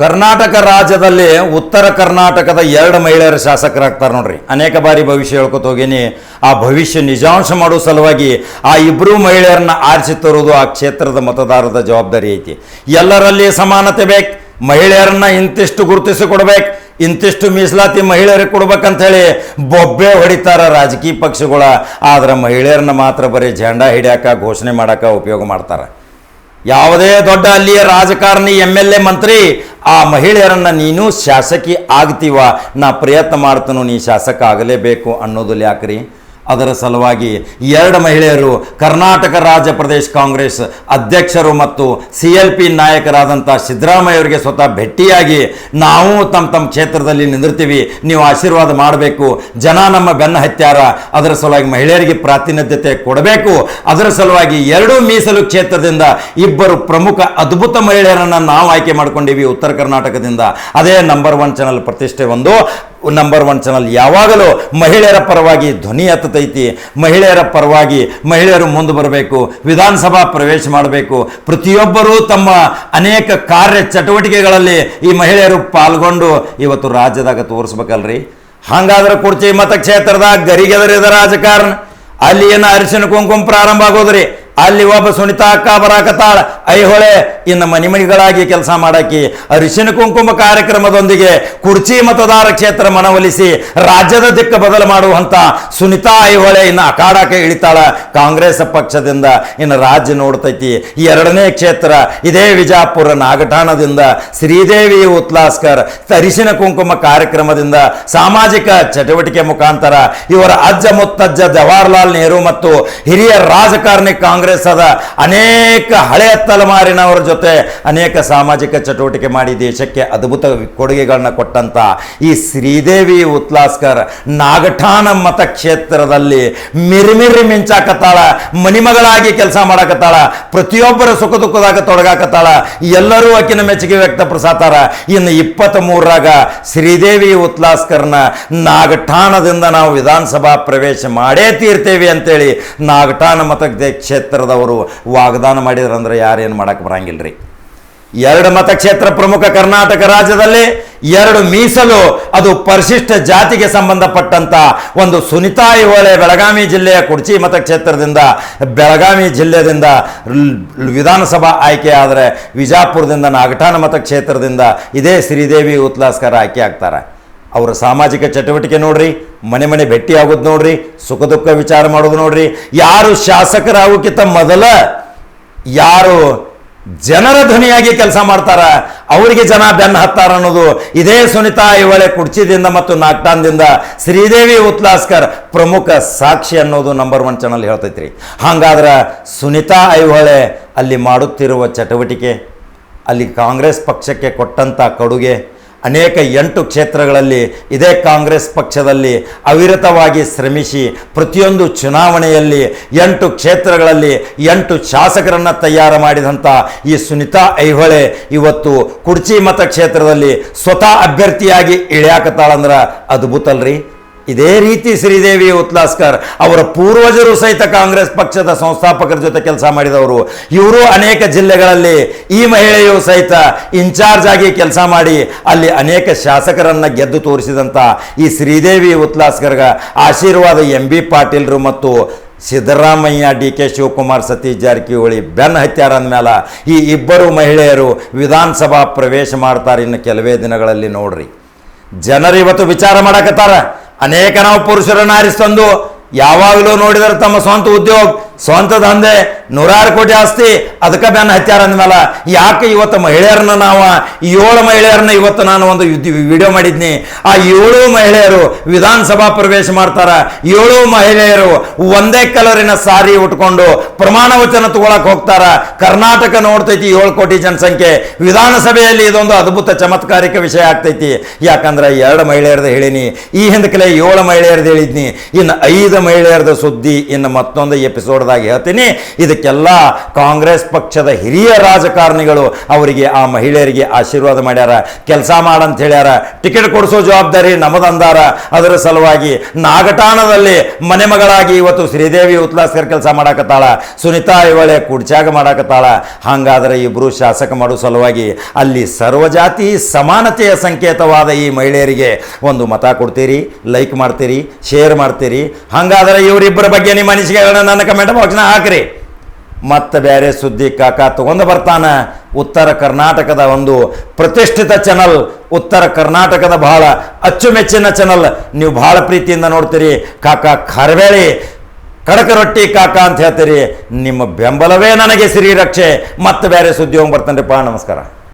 ಕರ್ನಾಟಕ ರಾಜ್ಯದಲ್ಲಿ ಉತ್ತರ ಕರ್ನಾಟಕದ ಎರಡು ಮಹಿಳೆಯರ ಶಾಸಕರಾಗ್ತಾರೆ ನೋಡ್ರಿ. ಅನೇಕ ಬಾರಿ ಭವಿಷ್ಯ ಹೇಳ್ಕೊತ ಹೋಗೀನಿ. ಆ ಭವಿಷ್ಯ ನಿಜಾಂಶ ಮಾಡೋ ಸಲುವಾಗಿ ಆ ಇಬ್ಬರು ಮಹಿಳೆಯರನ್ನ ಆರಿಸಿ ತರುವುದು ಆ ಕ್ಷೇತ್ರದ ಮತದಾರರ ಜವಾಬ್ದಾರಿ ಐತಿ. ಎಲ್ಲರಲ್ಲಿ ಸಮಾನತೆ ಬೇಕು, ಮಹಿಳೆಯರನ್ನ ಇಂತಿಷ್ಟು ಗುರುತಿಸಿ ಕೊಡ್ಬೇಕು, ಇಂತಿಷ್ಟು ಮೀಸಲಾತಿ ಮಹಿಳೆಯರಿಗೆ ಕೊಡ್ಬೇಕಂತ ಹೇಳಿ ಬೊಬ್ಬೆ ಹೊಡಿತಾರ ರಾಜಕೀಯ ಪಕ್ಷಗಳ. ಆದ್ರೆ ಮಹಿಳೆಯರನ್ನ ಮಾತ್ರ ಬರೀ ಜೆಂಡಾ ಹಿಡಿಯಾಕ, ಘೋಷಣೆ ಮಾಡಾಕ ಉಪಯೋಗ ಮಾಡ್ತಾರೆ. ಯಾವುದೇ ದೊಡ್ಡ ಅಲ್ಲಿಯ ರಾಜಕಾರಣಿ ಎಂ ಎಲ್ ಎ ಮಂತ್ರಿ, ಆ ಮಹಿಳೆಯರನ್ನು ನೀನು ಶಾಸಕಿ ಆಗ್ತೀವ, ನಾ ಪ್ರಯತ್ನ ಮಾಡ್ತನು, ನೀ ಶಾಸಕ ಆಗಲೇಬೇಕು ಅನ್ನೋದು ಯಾಕ್ರಿ? ಅದರ ಸಲುವಾಗಿ ಎರಡು ಮಹಿಳೆಯರು ಕರ್ನಾಟಕ ರಾಜ್ಯ ಪ್ರದೇಶ ಕಾಂಗ್ರೆಸ್ ಅಧ್ಯಕ್ಷರು ಮತ್ತು ಸಿ ಎಲ್ ಪಿ ನಾಯಕರಾದಂಥ ಸಿದ್ದರಾಮಯ್ಯವರಿಗೆ ಸ್ವತಃ ಭೇಟಿಯಾಗಿ ನಾವು ತಮ್ಮ ತಮ್ಮ ಕ್ಷೇತ್ರದಲ್ಲಿ ನಿಂದಿರ್ತೀವಿ, ನೀವು ಆಶೀರ್ವಾದ ಮಾಡಬೇಕು, ಜನ ನಮ್ಮ ಬೆನ್ನ ಹತ್ಯಾರ, ಅದರ ಸಲುವಾಗಿ ಮಹಿಳೆಯರಿಗೆ ಪ್ರಾತಿನಿಧ್ಯತೆ ಕೊಡಬೇಕು. ಅದರ ಸಲುವಾಗಿ ಎರಡೂ ಮೀಸಲು ಕ್ಷೇತ್ರದಿಂದ ಇಬ್ಬರು ಪ್ರಮುಖ ಅದ್ಭುತ ಮಹಿಳೆಯರನ್ನು ನಾವು ಆಯ್ಕೆ ಮಾಡ್ಕೊಂಡಿವಿ ಉತ್ತರ ಕರ್ನಾಟಕದಿಂದ. ಅದೇ ನಂಬರ್ ಒನ್ ಚಾನಲ್ ಪ್ರತಿಷ್ಠೆ ಒಂದು. ನಂಬರ್ ಒನ್ ಚಾನಲ್ ಯಾವಾಗಲೂ ಮಹಿಳೆಯರ ಪರವಾಗಿ ಧ್ವನಿ ಎತ್ತತೈತಿ ಮಹಿಳೆಯರ ಪರವಾಗಿ ಮಹಿಳೆಯರು ಮುಂದೆ ಬರಬೇಕು, ವಿಧಾನಸಭಾ ಪ್ರವೇಶ ಮಾಡಬೇಕು. ಪ್ರತಿಯೊಬ್ಬರೂ ತಮ್ಮ ಅನೇಕ ಕಾರ್ಯ ಚಟುವಟಿಕೆಗಳಲ್ಲಿ ಈ ಮಹಿಳೆಯರು ಪಾಲ್ಗೊಂಡು ಇವತ್ತು ರಾಜ್ಯದಾಗ ತೋರಿಸ್ಬೇಕಲ್ರಿ. ಹಾಗಾದ್ರೆ ಕುರ್ಚಿ ಮತಕ್ಷೇತ್ರದಾಗ ಗರಿಗೆದರಿದ ರಾಜಕಾರಣ. ಅಲ್ಲಿ ಏನು ಅರಿಶಿನ ಕುಂಕುಮ ಪ್ರಾರಂಭ ಆಗೋದ್ರಿ. ಅಲ್ಲಿ ಒಬ್ಬ ಸುನಿತಾ ಅಕ್ಕ ಬರಾಕತ್ತಾಳ. ಐಹೊಳೆ ಇನ್ನು ಮನೆ ಮನೆಗಳಾಗಿ ಕೆಲಸ ಮಾಡಾಕಿ ಅರಿಶಿನ ಕುಂಕುಮ ಕಾರ್ಯಕ್ರಮದೊಂದಿಗೆ ಕುರ್ಚಿ ಮತದಾರ ಕ್ಷೇತ್ರ ಮನವೊಲಿಸಿ, ರಾಜ್ಯದ ದಿಕ್ಕ ಬದಲು ಮಾಡುವಂತ ಸುನಿತಾ ಐಹೊಳೆ ಇನ್ನು ಅಖಾಡಕ್ಕೆ ಇಳಿತಾಳ. ಕಾಂಗ್ರೆಸ್ ಪಕ್ಷದಿಂದ ಇನ್ನು ರಾಜ್ಯ ನೋಡ್ತೈತಿ. ಎರಡನೇ ಕ್ಷೇತ್ರ, ಇದೇ ವಿಜಾಪುರ ನಾಗಠಾಣದಿಂದ ಶ್ರೀದೇವಿ ಉತ್ಲಾಸ್ಕರ್, ಅರಿಶಿನ ಕುಂಕುಮ ಕಾರ್ಯಕ್ರಮದಿಂದ ಸಾಮಾಜಿಕ ಚಟುವಟಿಕೆ ಮುಖಾಂತರ ಇವರ ಅಜ್ಜ ಮುತ್ತಜ್ಜ ಜವಾಹರ್ಲಾಲ್ ನೆಹರು ಮತ್ತು ಹಿರಿಯ ರಾಜಕಾರಣಿ ಕಾಂಗ್ರೆಸ್ ಅದ. ಅನೇಕ ಹಳೆಯ ತಲೆಮಾರಿನವರ ಜೊತೆ ಅನೇಕ ಸಾಮಾಜಿಕ ಚಟುವಟಿಕೆ ಮಾಡಿ ದೇಶಕ್ಕೆ ಅದ್ಭುತ ಕೊಡುಗೆಗಳನ್ನ ಕೊಟ್ಟಂತ ಈ ಶ್ರೀದೇವಿ ಉತ್ಲಾಸ್ಕರ್ ನಾಗಠಾಣ ಮತಕ್ಷೇತ್ರದಲ್ಲಿ ಮಿರಿಮಿರಿ ಮಿಂಚಾಕತ್ತಾಳ ಮನಿಮಗಳಾಗಿ ಕೆಲಸ ಮಾಡಾಕತ್ತಾಳ, ಪ್ರತಿಯೊಬ್ಬರ ಸುಖ ದುಃಖದಾಗ ತೊಡಗಾಕತ್ತಾಳ, ಎಲ್ಲರೂ ಆಕಿನ ಮೆಚ್ಚುಗೆ ಪ್ರಸಾತಾರ ಇನ್ನು ಇಪ್ಪತ್ತ್ ಮೂರರಾಗ ಶ್ರೀದೇವಿ ಉತ್ಲಾಸ್ಕರ್ನ ನಾಗಠಾಣದಿಂದ ನಾವು ವಿಧಾನಸಭಾ ಪ್ರವೇಶ ಮಾಡೇ ತೀರ್ತೇವೆ ಅಂತೇಳಿ ನಾಗಠಾಣ ಮತ ಕ್ಷೇತ್ರದವರು ವಾಗ್ದಾನ ಮಾಡಿದ್ರಂದ್ರೆ ಯಾರೇನು ಮಾಡಕ್ಕೆ ಬರಂಗಿಲ್ರಿ? ಎರಡು ಮತಕ್ಷೇತ್ರ ಪ್ರಮುಖ ಕರ್ನಾಟಕ ರಾಜ್ಯದಲ್ಲಿ ಎರಡು ಮೀಸಲು ಅದು ಪರಿಶಿಷ್ಟ ಜಾತಿಗೆ ಸಂಬಂಧಪಟ್ಟಂತ ಒಂದು ಸುನಿತಾ ಇವಳೆ ಬೆಳಗಾವಿ ಜಿಲ್ಲೆಯ ಕುಡ್ಚಿ ಮತಕ್ಷೇತ್ರದಿಂದ ಬೆಳಗಾವಿ ಜಿಲ್ಲೆಯಿಂದ ವಿಧಾನಸಭಾ ಆಯ್ಕೆ ಆದರೆ ವಿಜಾಪುರದಿಂದ ನಾಗಠಾಣ ಮತಕ್ಷೇತ್ರದಿಂದ ಇದೇ ಶ್ರೀದೇವಿ ಉತ್ಲಾಸ್ಕರ ಆಯ್ಕೆ ಆಗ್ತಾರೆ. ಅವರ ಸಾಮಾಜಿಕ ಚಟುವಟಿಕೆ ನೋಡ್ರಿ, ಮನೆ ಮನೆ ಭೇಟಿ ಆಗೋದು ನೋಡ್ರಿ, ಸುಖ ದುಃಖ ವಿಚಾರ ಮಾಡೋದು ನೋಡ್ರಿ. ಯಾರು ಶಾಸಕರಾಗೋಕ್ಕಿಂತ ಮೊದಲ ಯಾರು ಜನರ ಧ್ವನಿಯಾಗಿ ಕೆಲಸ ಮಾಡ್ತಾರ, ಅವರಿಗೆ ಜನ ಬೆನ್ನ ಹತ್ತಾರ ಅನ್ನೋದು ಇದೇ ಸುನಿತಾ ಐಹೊಳೆ ಕುಡ್ಚಿದಿಂದ ಮತ್ತು ನಾಗ್ಟಾನ್ದಿಂದ ಶ್ರೀದೇವಿ ಉತ್ಲಾಸ್ಕರ್ ಪ್ರಮುಖ ಸಾಕ್ಷಿ ಅನ್ನೋದು ನಂಬರ್ ಒನ್ ಚಾನಲ್ ಹೇಳ್ತೈತ್ರಿ. ಹಾಗಾದ್ರೆ ಸುನಿತಾ ಐಹೊಳೆ ಅಲ್ಲಿ ಮಾಡುತ್ತಿರುವ ಚಟುವಟಿಕೆ, ಅಲ್ಲಿ ಕಾಂಗ್ರೆಸ್ ಪಕ್ಷಕ್ಕೆ ಕೊಟ್ಟಂಥ ಕೊಡುಗೆ ಅನೇಕ ಎಂಟು ಕ್ಷೇತ್ರಗಳಲ್ಲಿ ಇದೇ ಕಾಂಗ್ರೆಸ್ ಪಕ್ಷದಲ್ಲಿ ಅವಿರತವಾಗಿ ಶ್ರಮಿಸಿ ಪ್ರತಿಯೊಂದು ಚುನಾವಣೆಯಲ್ಲಿ ಎಂಟು ಕ್ಷೇತ್ರಗಳಲ್ಲಿ ಎಂಟು ಶಾಸಕರನ್ನು ತಯಾರು ಮಾಡಿದಂಥ ಈ ಸುನಿತಾ ಐಹೊಳೆ ಇವತ್ತು ಕುರ್ಚಿ ಮತಕ್ಷೇತ್ರದಲ್ಲಿ ಸ್ವತಃ ಅಭ್ಯರ್ಥಿಯಾಗಿ ಇಳಿಯಾಕತ್ತಾಳಂದ್ರೆ ಅದ್ಭುತ ಅಲ್ರಿ ಇದೇ ರೀತಿ ಶ್ರೀದೇವಿ ಉತ್ಲಾಸ್ಕರ್ ಅವರ ಪೂರ್ವಜರು ಸಹಿತ ಕಾಂಗ್ರೆಸ್ ಪಕ್ಷದ ಸಂಸ್ಥಾಪಕರ ಜೊತೆ ಕೆಲಸ ಮಾಡಿದವರು. ಇವರು ಅನೇಕ ಜಿಲ್ಲೆಗಳಲ್ಲಿ ಈ ಮಹಿಳೆಯು ಸಹಿತ ಇನ್ಚಾರ್ಜ್ ಆಗಿ ಕೆಲಸ ಮಾಡಿ ಅಲ್ಲಿ ಅನೇಕ ಶಾಸಕರನ್ನು ಗೆದ್ದು ತೋರಿಸಿದಂಥ ಈ ಶ್ರೀದೇವಿ ಉತ್ಲಾಸ್ಕರ್ಗ ಆಶೀರ್ವಾದ ಎಂ ಬಿ ಪಾಟೀಲ್ರು ಮತ್ತು ಸಿದ್ದರಾಮಯ್ಯ, ಡಿ ಕೆ ಶಿವಕುಮಾರ್, ಸತೀಶ್ ಜಾರಕಿಹೊಳಿ, ಬೆನ್ ಹತ್ಯಾರ ಅಂದಮೇಲೆ ಈ ಇಬ್ಬರು ಮಹಿಳೆಯರು ವಿಧಾನಸಭಾ ಪ್ರವೇಶ ಮಾಡ್ತಾರೆ ಇನ್ನು ಕೆಲವೇ ದಿನಗಳಲ್ಲಿ ನೋಡ್ರಿ. ಜನರು ಇವತ್ತು ವಿಚಾರ ಮಾಡಕತ್ತಾರ? ಅನೇಕ ನಾವು ಪುರುಷರನ್ನ ಆರಿಸ್ತಂದು ಯಾವಾಗಲೂ ನೋಡಿದರೆ ತಮ್ಮ ಸ್ವಂತ ಉದ್ಯೋಗ ಸ್ವಂತ ದಂಧೆ ನೂರಾರು ಕೋಟಿ ಆಸ್ತಿ, ಅದಕ್ಕೆ ಬೆನ್ನ ಹತ್ಯಾರ ಅಂದ್ಮೇಲೆ ಯಾಕೆ ಇವತ್ತು ಮಹಿಳೆಯರನ್ನ ನಾವು ಏಳು ಮಹಿಳೆಯರನ್ನ ಇವತ್ತು ನಾನು ಒಂದು ವಿಡಿಯೋ ಮಾಡಿದ್ನಿ. ಆ ಏಳು ಮಹಿಳೆಯರು ವಿಧಾನಸಭಾ ಪ್ರವೇಶ ಮಾಡ್ತಾರ. ಏಳು ಮಹಿಳೆಯರು ಒಂದೇ ಕಲರಿನ ಸಾರಿ ಉಟ್ಕೊಂಡು ಪ್ರಮಾಣ ವಚನ ತಗೊಳಕ್ ಹೋಗ್ತಾರ. ಕರ್ನಾಟಕ ನೋಡ್ತೈತಿ ಏಳು ಕೋಟಿ ಜನಸಂಖ್ಯೆ. ವಿಧಾನಸಭೆಯಲ್ಲಿ ಇದೊಂದು ಅದ್ಭುತ ಚಮತ್ಕಾರಿಕ ವಿಷಯ ಆಗ್ತೈತಿ. ಯಾಕಂದ್ರೆ ಎರಡು ಮಹಿಳೆಯರದ ಹೇಳಿನಿ, ಈ ಹಿಂದಕ್ಕೆ ಏಳು ಮಹಿಳೆಯರದ್ದು ಹೇಳಿದ್ನಿ. ಇನ್ನು ಐದು ಮಹಿಳೆಯರದ ಸುದ್ದಿ ಇನ್ನು ಮತ್ತೊಂದು ಎಪಿಸೋಡ್ ಸಂದರ್ಭದಾಗ ಹೇಳ್ತೀನಿ, ಇದಕ್ಕೆಲ್ಲ ಕಾಂಗ್ರೆಸ್ ಪಕ್ಷದ ಹಿರಿಯ ರಾಜಕಾರಣಿಗಳು ಅವರಿಗೆ, ಆ ಮಹಿಳೆಯರಿಗೆ ಆಶೀರ್ವಾದ ಮಾಡ್ಯಾರ. ಕೆಲಸ ಮಾಡಂತ ಹೇಳ್ಯಾರ. ಟಿಕೆಟ್ ಕೊಡಿಸೋ ಜವಾಬ್ದಾರಿ ನಮದಂದಾರ. ಅದರ ಸಲುವಾಗಿ ನಾಗಟಾಣದಲ್ಲಿ ಮನೆ ಮಗಳಾಗಿ ಇವತ್ತು ಶ್ರೀದೇವಿ ಉತ್ಲಾಸ್ಕರ್ ಕೆಲಸ ಮಾಡಾಕತ್ತಾಳ. ಸುನಿತಾ ಇವಳೆ ಕುಡ್ಚಾಗ ಮಾಡಾಕತ್ತಾಳ. ಹಾಗಾದರೆ ಇಬ್ಬರು ಶಾಸಕ ಮಾಡೋ ಸಲುವಾಗಿ ಅಲ್ಲಿ ಸರ್ವಜಾತಿ ಸಮಾನತೆಯ ಸಂಕೇತವಾದ ಈ ಮಹಿಳೆಯರಿಗೆ ಒಂದು ಮತ ಕೊಡ್ತೀರಿ, ಲೈಕ್ ಮಾಡ್ತೀರಿ, ಶೇರ್ ಮಾಡ್ತೀರಿ. ಹಾಗಾದರೆ ಇವರಿಬ್ಬರ ಬಗ್ಗೆ ನಿಮ್ಮ ಅನಿಸಿಕೆಗಳನ್ನ ನನ್ನ ಕಮೆಂಟ್ ಬಾಕ್ಸ್ನ ಹಾಕ್ರಿ. ಮತ್ತೆ ಬೇರೆ ಸುದ್ದಿ ಕಾಕ ತಗೊಂಡು ಬರ್ತಾನ. ಉತ್ತರ ಕರ್ನಾಟಕದ ಒಂದು ಪ್ರತಿಷ್ಠಿತ ಚಾನಲ್ ಉತ್ತರ ಕರ್ನಾಟಕದ ಬಹಳ ಅಚ್ಚುಮೆಚ್ಚಿನ ಚಾನಲ್ ನೀವು ಬಹಳ ಪ್ರೀತಿಯಿಂದ ನೋಡ್ತೀರಿ. ಕಾಕ ಖರ್ಬೇಳಿ, ಕಡಕ ರೊಟ್ಟಿ ಕಾಕ ಅಂತ ಹೇಳ್ತೀರಿ. ನಿಮ್ಮ ಬೆಂಬಲವೇ ನನಗೆ ಸಿರಿ ರಕ್ಷೆ ಮತ್ತೆ ಬೇರೆ ಸುದ್ದಿ ಹೋಗಿ ಪಾ ನಮಸ್ಕಾರ.